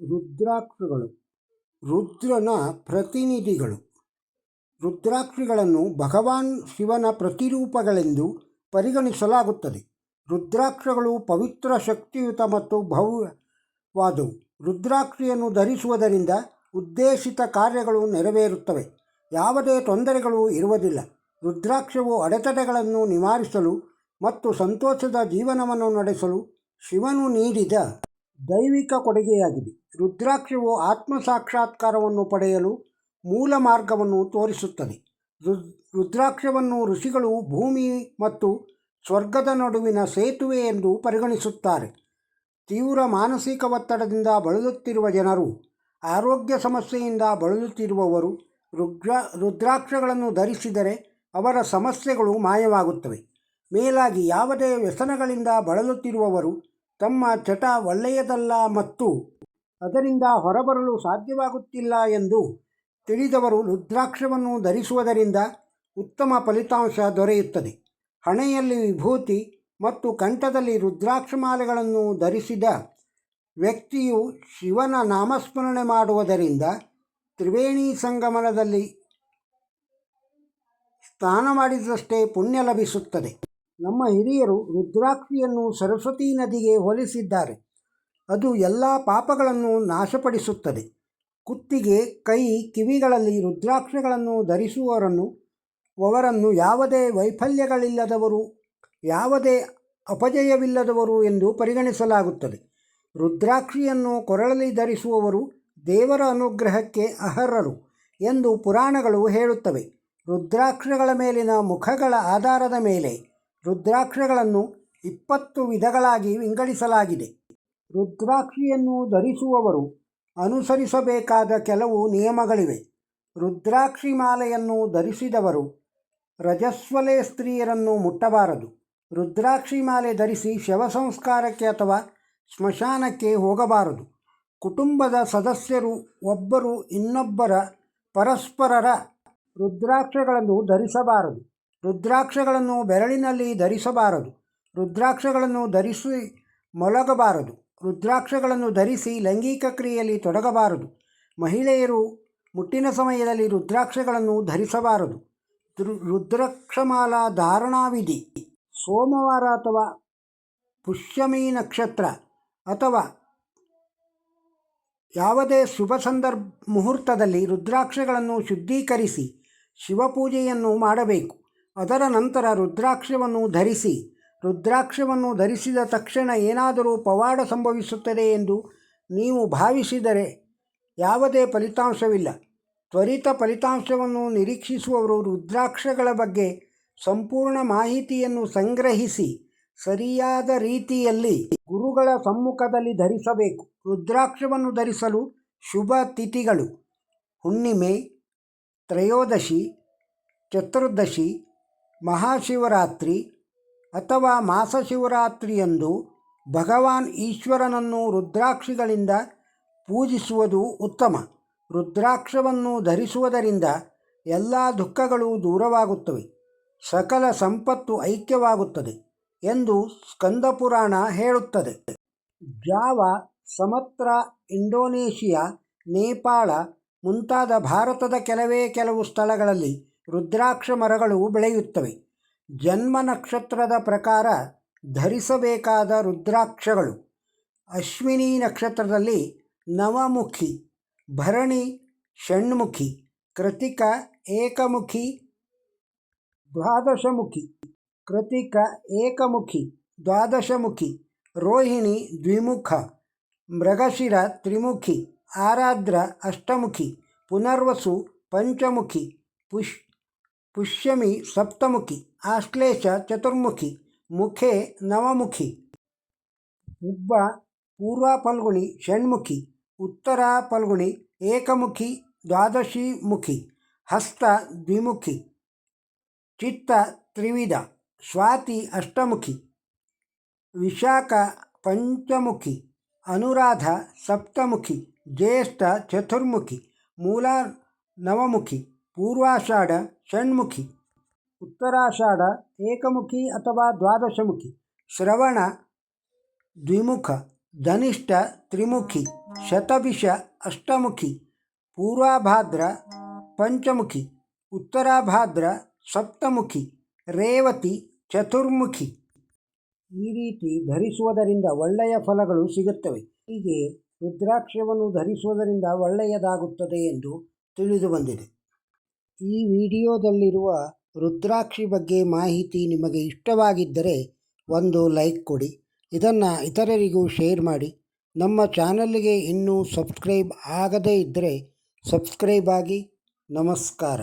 ರುದ್ರಾಕ್ಷಗಳು, ರುದ್ರನ ಪ್ರತಿನಿಧಿಗಳು. ರುದ್ರಾಕ್ಷಿಗಳನ್ನು ಭಗವಾನ್ ಶಿವನ ಪ್ರತಿರೂಪಗಳೆಂದು ಪರಿಗಣಿಸಲಾಗುತ್ತದೆ. ರುದ್ರಾಕ್ಷಗಳು ಪವಿತ್ರ, ಶಕ್ತಿಯುತ ಮತ್ತು ಭವ್ಯವಾದವು. ರುದ್ರಾಕ್ಷಿಯನ್ನು ಧರಿಸುವುದರಿಂದ ಉದ್ದೇಶಿತ ಕಾರ್ಯಗಳು ನೆರವೇರುತ್ತವೆ. ಯಾವುದೇ ತೊಂದರೆಗಳು ಇರುವುದಿಲ್ಲ. ರುದ್ರಾಕ್ಷವು ಅಡೆತಡೆಗಳನ್ನು ನಿವಾರಿಸಲು ಮತ್ತು ಸಂತೋಷದ ಜೀವನವನ್ನು ನಡೆಸಲು ಶಿವನು ನೀಡಿದ ದೈವಿಕ ಕೊಡುಗೆಯಾಗಿದೆ. ರುದ್ರಾಕ್ಷವು ಆತ್ಮ ಸಾಕ್ಷಾತ್ಕಾರವನ್ನು ಪಡೆಯಲು ಮೂಲ ಮಾರ್ಗವನ್ನು ತೋರಿಸುತ್ತದೆ. ರುದ್ರಾಕ್ಷವನ್ನು ಋಷಿಗಳು ಭೂಮಿ ಮತ್ತು ಸ್ವರ್ಗದ ನಡುವಿನ ಸೇತುವೆ ಎಂದು ಪರಿಗಣಿಸುತ್ತಾರೆ. ತೀವ್ರ ಮಾನಸಿಕ ಒತ್ತಡದಿಂದ ಬಳಲುತ್ತಿರುವ ಜನರು, ಆರೋಗ್ಯ ಸಮಸ್ಯೆಯಿಂದ ಬಳಲುತ್ತಿರುವವರು ರುದ್ರ, ರುದ್ರಾಕ್ಷಗಳನ್ನು ಧರಿಸಿದರೆ ಅವರ ಸಮಸ್ಯೆಗಳು ಮಾಯವಾಗುತ್ತವೆ. ಮೇಲಾಗಿ ಯಾವುದೇ ವ್ಯಸನಗಳಿಂದ ಬಳಲುತ್ತಿರುವವರು ತಮ್ಮ ಚಟ ಒಳ್ಳೆಯದಲ್ಲ ಮತ್ತು ಅದರಿಂದ ಹೊರಬರಲು ಸಾಧ್ಯವಾಗುತ್ತಿಲ್ಲ ಎಂದು ತಿಳಿದವರು ರುದ್ರಾಕ್ಷವನ್ನು ಧರಿಸುವುದರಿಂದ ಉತ್ತಮ ಫಲಿತಾಂಶ ದೊರೆಯುತ್ತದೆ. ಹಣೆಯಲ್ಲಿ ವಿಭೂತಿ ಮತ್ತು ಕಂಠದಲ್ಲಿ ರುದ್ರಾಕ್ಷಮಾಲೆಗಳನ್ನು ಧರಿಸಿದ ವ್ಯಕ್ತಿಯು ಶಿವನ ನಾಮಸ್ಮರಣೆ ಮಾಡುವುದರಿಂದ ತ್ರಿವೇಣಿ ಸಂಗಮನದಲ್ಲಿ ಸ್ನಾನ ಮಾಡಿದಷ್ಟೇ ಪುಣ್ಯ ಲಭಿಸುತ್ತದೆ. ನಮ್ಮ ಹಿರಿಯರು ರುದ್ರಾಕ್ಷಿಯನ್ನು ಸರಸ್ವತಿ ನದಿಗೆ ಹೋಲಿಸಿದ್ದಾರೆ. ಅದು ಎಲ್ಲ ಪಾಪಗಳನ್ನು ನಾಶಪಡಿಸುತ್ತದೆ. ಕುತ್ತಿಗೆ, ಕೈ, ಕಿವಿಗಳಲ್ಲಿ ರುದ್ರಾಕ್ಷಗಳನ್ನು ಧರಿಸುವವರನ್ನು, ಅವರನ್ನು ಯಾವುದೇ ವೈಫಲ್ಯಗಳಿಲ್ಲದವರು, ಯಾವುದೇ ಅಪಜಯವಿಲ್ಲದವರು ಎಂದು ಪರಿಗಣಿಸಲಾಗುತ್ತದೆ. ರುದ್ರಾಕ್ಷಿಯನ್ನು ಕೊರಳಲ್ಲಿ ಧರಿಸುವವರು ದೇವರ ಅನುಗ್ರಹಕ್ಕೆ ಅರ್ಹರು ಎಂದು ಪುರಾಣಗಳು ಹೇಳುತ್ತವೆ. ರುದ್ರಾಕ್ಷಗಳ ಮೇಲಿನ ಮುಖಗಳ ಆಧಾರದ ಮೇಲೆ ರುದ್ರಾಕ್ಷಗಳನ್ನು ಇಪ್ಪತ್ತು ವಿಧಗಳಾಗಿ ವಿಂಗಡಿಸಲಾಗಿದೆ. ರುದ್ರಾಕ್ಷಿಯನ್ನು ಧರಿಸುವವರು ಅನುಸರಿಸಬೇಕಾದ ಕೆಲವು ನಿಯಮಗಳಿವೆ. ರುದ್ರಾಕ್ಷಿ ಮಾಲೆಯನ್ನು ಧರಿಸಿದವರು ರಜಸ್ವಲೆ ಸ್ತ್ರೀಯರನ್ನು ಮುಟ್ಟಬಾರದು. ರುದ್ರಾಕ್ಷಿ ಮಾಲೆ ಧರಿಸಿ ಶವ ಸಂಸ್ಕಾರಕ್ಕೆ ಅಥವಾ ಸ್ಮಶಾನಕ್ಕೆ ಹೋಗಬಾರದು. ಕುಟುಂಬದ ಸದಸ್ಯರು ಒಬ್ಬರು ಇನ್ನೊಬ್ಬರ ಪರಸ್ಪರರ ರುದ್ರಾಕ್ಷಗಳನ್ನು ಧರಿಸಬಾರದು. ರುದ್ರಾಕ್ಷಗಳನ್ನು ಬೆರಳಿನಲ್ಲಿ ಧರಿಸಬಾರದು. ರುದ್ರಾಕ್ಷಗಳನ್ನು ಧರಿಸಿ ಮಲಗಬಾರದು ರುದ್ರಾಕ್ಷಗಳನ್ನು ಧರಿಸಿ ಲೈಂಗಿಕ ಕ್ರಿಯೆಯಲ್ಲಿ ತೊಡಗಬಾರದು. ಮಹಿಳೆಯರು ಮುಟ್ಟಿನ ಸಮಯದಲ್ಲಿ ರುದ್ರಾಕ್ಷಗಳನ್ನು ಧರಿಸಬಾರದು. ರುದ್ರಾಕ್ಷಮಾಲಾ ಧಾರಣಾವಿಧಿ. ಸೋಮವಾರ ಅಥವಾ ಪುಷ್ಯಮಿ ನಕ್ಷತ್ರ ಅಥವಾ ಯಾವುದೇ ಶುಭ ಸಂದರ್ಭ ಮುಹೂರ್ತದಲ್ಲಿ ರುದ್ರಾಕ್ಷಗಳನ್ನು ಶುದ್ಧೀಕರಿಸಿ ಶಿವಪೂಜೆಯನ್ನು ಮಾಡಬೇಕು. ಅದರ ನಂತರ ರುದ್ರಾಕ್ಷವನ್ನು ಧರಿಸಿ, ರುದ್ರಾಕ್ಷವನ್ನು ಧರಿಸಿದ ತಕ್ಷಣ ಏನಾದರೂ ಪವಾಡ ಸಂಭವಿಸುತ್ತದೆ ಎಂದು ನೀವು ಭಾವಿಸಿದರೆ ಯಾವುದೇ ಫಲಿತಾಂಶವಿಲ್ಲ. ತ್ವರಿತ ಫಲಿತಾಂಶವನ್ನು ನಿರೀಕ್ಷಿಸುವವರು ರುದ್ರಾಕ್ಷಗಳ ಬಗ್ಗೆ ಸಂಪೂರ್ಣ ಮಾಹಿತಿಯನ್ನು ಸಂಗ್ರಹಿಸಿ ಸರಿಯಾದ ರೀತಿಯಲ್ಲಿ ಗುರುಗಳ ಸಮ್ಮುಖದಲ್ಲಿ ಧರಿಸಬೇಕು. ರುದ್ರಾಕ್ಷವನ್ನು ಧರಿಸಲು ಶುಭ ತಿಥಿಗಳು ಹುಣ್ಣಿಮೆ, ತ್ರಯೋದಶಿ, ಚತುರ್ದಶಿ ಮಹಾಶಿವರಾತ್ರಿ ಅಥವಾ ಮಾಸಶಿವರಾತ್ರಿಯಂದು ಭಗವಾನ್ ಈಶ್ವರನನ್ನು ರುದ್ರಾಕ್ಷಿಗಳಿಂದ ಪೂಜಿಸುವುದು ಉತ್ತಮ. ರುದ್ರಾಕ್ಷವನ್ನು ಧರಿಸುವುದರಿಂದ ಎಲ್ಲ ದುಃಖಗಳು ದೂರವಾಗುತ್ತವೆ. ಸಕಲ ಸಂಪತ್ತು ಐಕ್ಯವಾಗುತ್ತದೆ ಎಂದು ಸ್ಕಂದಪುರಾಣ ಹೇಳುತ್ತದೆ. ಜಾವ, ಸಮತ್ರ, ಇಂಡೋನೇಷಿಯಾ, ನೇಪಾಳ ಮುಂತಾದ ಭಾರತದ ಕೆಲವೇ ಕೆಲವು ಸ್ಥಳಗಳಲ್ಲಿ ರುದ್ರಾಕ್ಷ ಮರಗಳು ಬೆಳೆಯುತ್ತವೆ. ಜನ್ಮ ನಕ್ಷತ್ರದ ಪ್ರಕಾರ ಧರಿಸಬೇಕಾದ ರುದ್ರಾಕ್ಷಗಳು. ಅಶ್ವಿನಿ ನಕ್ಷತ್ರದಲ್ಲಿ ನವಮುಖಿ, ಭರಣಿ ಷಣ್ಮುಖಿ, ಕೃತಿಕ ಏಕಮುಖಿ, ದ್ವಾದಶಮುಖಿ, ಕೃತಿಕ ಏಕಮುಖಿ, ದ್ವಾದಶಮುಖಿ, ರೋಹಿಣಿ ದ್ವಿಮುಖ, ಮೃಗಶಿರ ತ್ರಿಮುಖಿ ಆರಾದ್ರ ಅಷ್ಟಮುಖಿ, ಪುನರ್ವಸು ಪಂಚಮುಖಿ ಪುಷ್ ಪುಷ್ಯಮಿ ಸಪ್ತಮುಖಿ ಆಶ್ಲೇಷ ಚತುರ್ಮುಖಿ ಮುಖೆ ನವಮುಖಿ ಉಬ್ಬ ಪೂರ್ವ ಫಲ್ಗುಣಿ ಷಣ್ಮುಖಿ ಉತ್ತರ ಫಲ್ಗುಣಿ ಏಕಮುಖಿ ದ್ವಾದಶಿಮುಖಿ ಹಸ್ತ ದ್ವಿಮುಖಿ ಚಿತ್ತ ತ್ರಿವಿಧ ಸ್ವಾತಿ ಅಷ್ಟಮುಖಿ ವಿಶಾಖ ಪಂಚಮುಖಿ ಅನುರಾಧ ಸಪ್ತಮುಖಿ ಜ್ಯೇಷ್ಠ ಚತುರ್ಮುಖಿ ಮೂಲ ನವಮುಖಿ ಪೂರ್ವಾಷಾಢ ಷಣ್ಮುಖಿ, ಉತ್ತರಾಷಾಢ ಏಕಮುಖಿ ಅಥವಾ ದ್ವಾದಶಮುಖಿ, ಶ್ರವಣ ದ್ವಿಮುಖ, ಧನಿಷ್ಠ ತ್ರಿಮುಖಿ ಶತಭಿಷ ಅಷ್ಟಮುಖಿ, ಪೂರ್ವಾಭಾದ್ರ ಪಂಚಮುಖಿ, ಉತ್ತರಾಭಾದ್ರ ಸಪ್ತಮುಖಿ, ರೇವತಿ ಚತುರ್ಮುಖಿ. ಈ ರೀತಿ ಧರಿಸುವುದರಿಂದ ಒಳ್ಳೆಯ ಫಲಗಳು ಸಿಗುತ್ತವೆ. ಹೀಗೆ ರುದ್ರಾಕ್ಷವನ್ನು ಧರಿಸುವುದರಿಂದ ಒಳ್ಳೆಯದಾಗುತ್ತದೆ ಎಂದು ತಿಳಿದು ಬಂದಿದೆ. ಈ ವಿಡಿಯೋದಲ್ಲಿರುವ ರುದ್ರಾಕ್ಷಿ ಬಗ್ಗೆ ಮಾಹಿತಿ ನಿಮಗೆ ಇಷ್ಟವಾಗಿದ್ದರೆ ಒಂದು ಲೈಕ್ ಕೊಡಿ. ಇದನ್ನು ಇತರರಿಗೂ ಶೇರ್ ಮಾಡಿ. ನಮ್ಮ ಚಾನಲ್ಗೆ ಇನ್ನೂ ಸಬ್ಸ್ಕ್ರೈಬ್ ಆಗದೇ ಇದ್ದರೆ ಸಬ್ಸ್ಕ್ರೈಬ್ ಆಗಿ. ನಮಸ್ಕಾರ.